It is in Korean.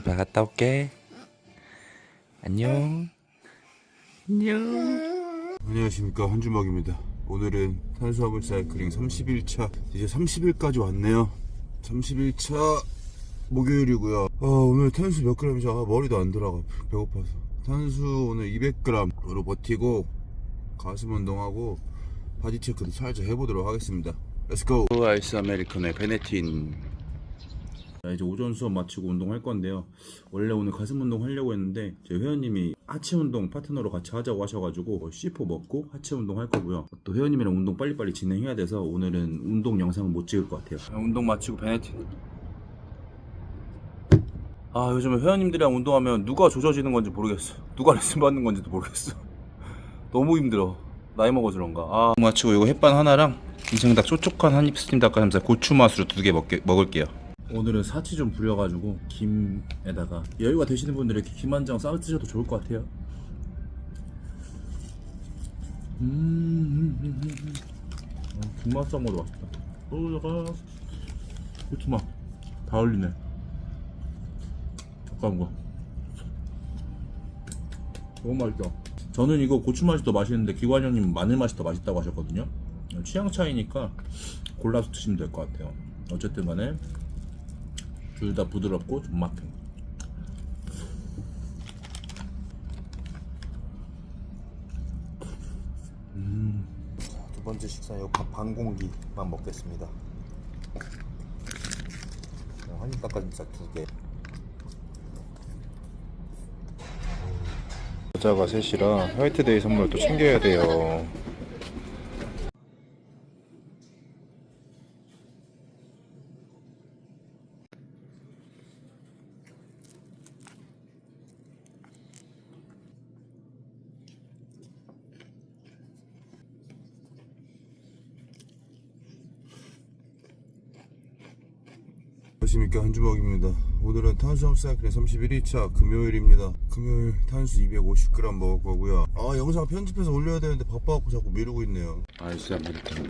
아빠 갔다 올게. 안녕. 안녕. 안녕하십니까. 한주먹입니다. 오늘은 탄수화물 사이클링 31차 이제 30일까지 왔네요. 31차 목요일이고요. 아, 오늘 탄수 몇 그램이죠 아, 머리도 안 돌아가. 배고파서. 탄수 오늘 200g으로 버티고 가슴 운동하고 바디 체크도 살짝 해보도록 하겠습니다. 렛츠고 아이스 아메리카노의 베네틴 자, 이제 오전 수업 마치고 운동할 건데요. 원래 오늘 가슴 운동 하려고 했는데 제 회원님이 하체 운동 파트너로 같이 하자고 하셔가지고 C4 먹고 하체 운동 할 거고요. 또 회원님이랑 운동 빨리빨리 진행해야 돼서 오늘은 운동 영상은 못 찍을 것 같아요. 운동 마치고 베네틴. 아 요즘에 회원님들이랑 운동하면 누가 조져지는 건지 모르겠어. 누가 레슨 받는 건지도 모르겠어. 너무 힘들어. 나이 먹어서 그런가. 아 마치고 이거 햇반 하나랑 인생닭 촉촉한 한입 스팀 닭가슴살 고추 맛으로 두 개 먹을게요. 오늘은 사치 좀 부려가지고 김에다가 여유가 되시는 분들은 이렇게 김 한 장 싸 드셔도 좋을 것 같아요. 음, 음, 음. 어, 김맛 싸 먹어도 맛있다. 여기다가 고추맛 다 어울리네. 잠깐 거. 너무 맛있다. 저는 이거 고추 맛이 더 맛있는데 기관 형님 마늘 맛이 더 맛있다고 하셨거든요. 취향 차이니까 골라서 드시면 될 것 같아요. 어쨌든 간에 둘 다 부드럽고 존맛해. 두 번째 식사는 밥반 공기만 먹겠습니다. 한 입 닭가슴살 두 개. 여자가 셋이라 화이트데이 선물 또 챙겨야 돼요. 안녕하십니까 한주먹입니다. 오늘은 탄수화물 사이클의 31일차 금요일입니다. 금요일 탄수 250g 먹을 거고요. 아 영상 편집해서 올려야 되는데 바빠갖고 자꾸 미루고 있네요. 아이스 아메리카노